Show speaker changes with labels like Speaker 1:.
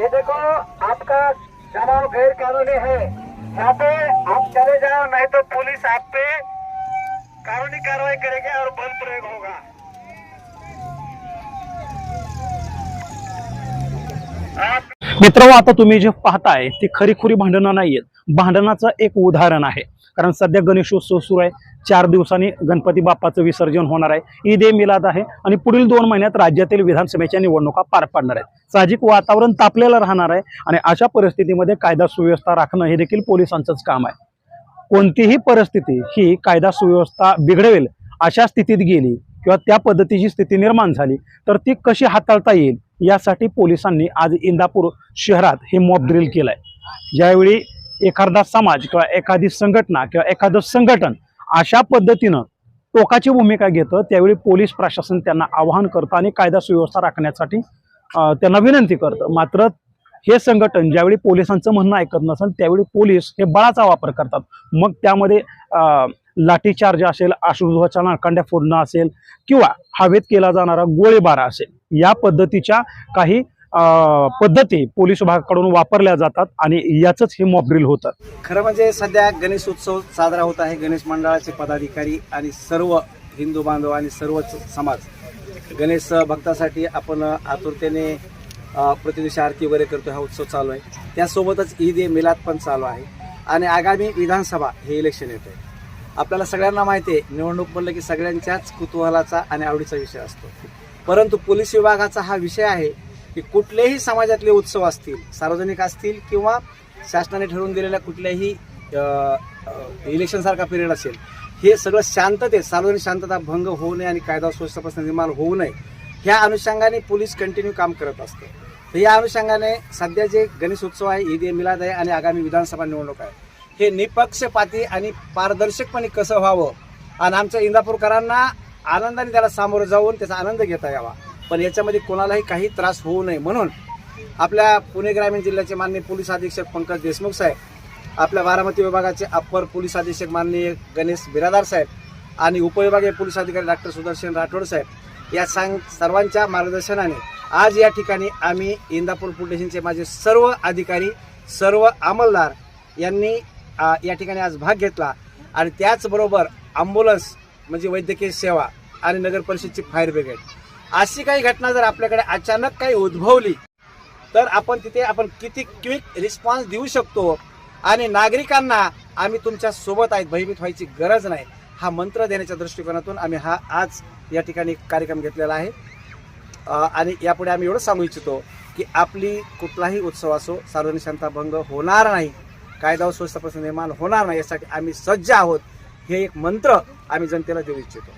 Speaker 1: ये देखो, आपका जमाव गैर कानूनी है। यहाँ पे आप चले जाओ, नहीं तो पुलिस आप पे कानूनी कार्रवाई करेगी और बंद प्रयोग
Speaker 2: मित्र आता तुम्ही जे पाहताय ती खरीखुरी भांडणं नाहीयेत. भांडणाचं एक उदाहरण आहे. कारण सध्या गणेशोत्सव सुरू आहे. चार दिवसांनी गणपती बाप्पाचं विसर्जन होणार आहे. ईद ए मिलाद आहे. आणि पुढील दोन महिन्यात राज्यातील विधानसभेच्या निवडणुका पार पाडणार आहेत. साहजिक वातावरण तापलेलं राहणार आहे. आणि अशा परिस्थितीमध्ये कायदा सुव्यवस्था राखणं हे देखील पोलिसांचंच काम आहे. कोणतीही परिस्थिती ही कायदा सुव्यवस्था बिघडवेल अशा स्थितीत गेली किंवा त्या पद्धतीची स्थिती निर्माण झाली तर ती कशी हाताळता येईल? यासाठी पोलिसांनी आज इंदापूर शहरात हे मॉब ड्रिल आहे ज्यावेळी एखादा समाज किंवा एखादी संघटना किंवा एखादं संघटन अशा पद्धतीनं टोकाची भूमिका घेतं त्यावेळी पोलीस प्रशासन त्यांना आवाहन करतं आणि कायदा सुव्यवस्था राखण्यासाठी त्यांना विनंती करतं. मात्र हे संघटन ज्यावेळी पोलिसांचं म्हणणं ऐकत नसेल त्यावेळी पोलीस हे बळाचा वापर करतात. मग त्यामध्ये लाठीचार्ज असेल अश्रुध्वाच्या नाकांड्या फोडणं असेल किंवा हवेत केला जाणारा गोळीबार असेल. या पद्धतीच्या काही पद्धती पोलीस विभागाकडून वापरल्या जातात आणि याचंच हे मॉबड्रिल होतं.
Speaker 3: खरं म्हणजे सध्या गणेश उत्सव साजरा होत आहे. गणेश मंडळाचे पदाधिकारी आणि सर्व हिंदू बांधव आणि सर्वच समाज गणेश भक्तासाठी आपण आतुरतेने अ, प्रतिदिवशी आरती वगैरे करतो. हा उत्सव चालू आहे. त्यासोबतच ईद ए मिलाद पण चालू आहे. आणि आगामी विधानसभा हे इलेक्शन येत आहे आपल्याला सगळ्यांना माहिती आहे निवडणूक म्हणलं की सगळ्यांच्याच कुतूहलाचा आणि आवडीचा विषय असतो. परंतु पोलीस विभागाचा हा विषय आहे की कुठलेही समाजातले उत्सव असतील सार्वजनिक असतील किंवा शासनाने ठरवून दिलेल्या कुठल्याही इलेक्शनसारखा पिरियड असेल हे सगळं शांततेत सार्वजनिक शांतता भंग होऊ नये आणि कायदा सुव्यवस्था निर्माण होऊ नये ह्या अनुषंगाने पोलीस कंटिन्यू काम करत असते. तर या अनुषंगाने सध्या जे गणेश उत्सव आहे ईद ए मिलाद आहे आणि आगामी विधानसभा निवडणूक आहे हे निपक्षपाती आणि पारदर्शकपणे कसं व्हावं? आणि आमच्या इंदापूरकरांना आनंदाने त्याला सामोरं जाऊन त्याचा आनंद घेता यावा. पण याच्यामध्ये कोणालाही काही त्रास होऊ नये. म्हणून आपल्या पुणे ग्रामीण जिल्ह्याचे माननीय पोलीस अधीक्षक पंकज देशमुख साहेब आपल्या बारामती विभागाचे अप्पर पोलीस अधीक्षक माननीय गणेश बिरादार साहेब आणि उपविभागीय पोलीस अधिकारी डॉक्टर सुदर्शन राठोड साहेब या सांग सर्वांच्या मार्गदर्शनाने आज या ठिकाणी आम्ही इंदापूर पोलीस स्टेशनचे माझे सर्व अधिकारी सर्व अंमलदार यांनी या ठिकाणी आज भाग घेतला. आणि त्याचबरोबर ॲम्ब्युलन्स म्हणजे वैद्यकीय सेवा आणि नगर परिषदची फायर ब्रिगेड अशी काही घटना जर आपल्याकडे अचानक काही उद्भवली तर आपण तिथे आपण किती क्विक रिस्पॉन्स देऊ शकतो? आणि नागरिकांना आम्ही तुमच्यासोबत आहेत भयभीत व्हायची गरज नाही. हा मंत्र देण्याच्या दृष्टिकोनातून आम्ही हा आज या ठिकाणी कार्यक्रम घेतलेला आहे. आणि यापुढे आम्ही एवढं सांगू इच्छितो की आपली कुठलाही उत्सव असो सार्वजनिक शांता भंग होणार नाही. कायदा व सुव्यवस्था निर्माण होणार नाही यासाठी आम्ही सज्ज आहोत. हे एक मंत्र आम्ही जनतेला देऊ इच्छितो.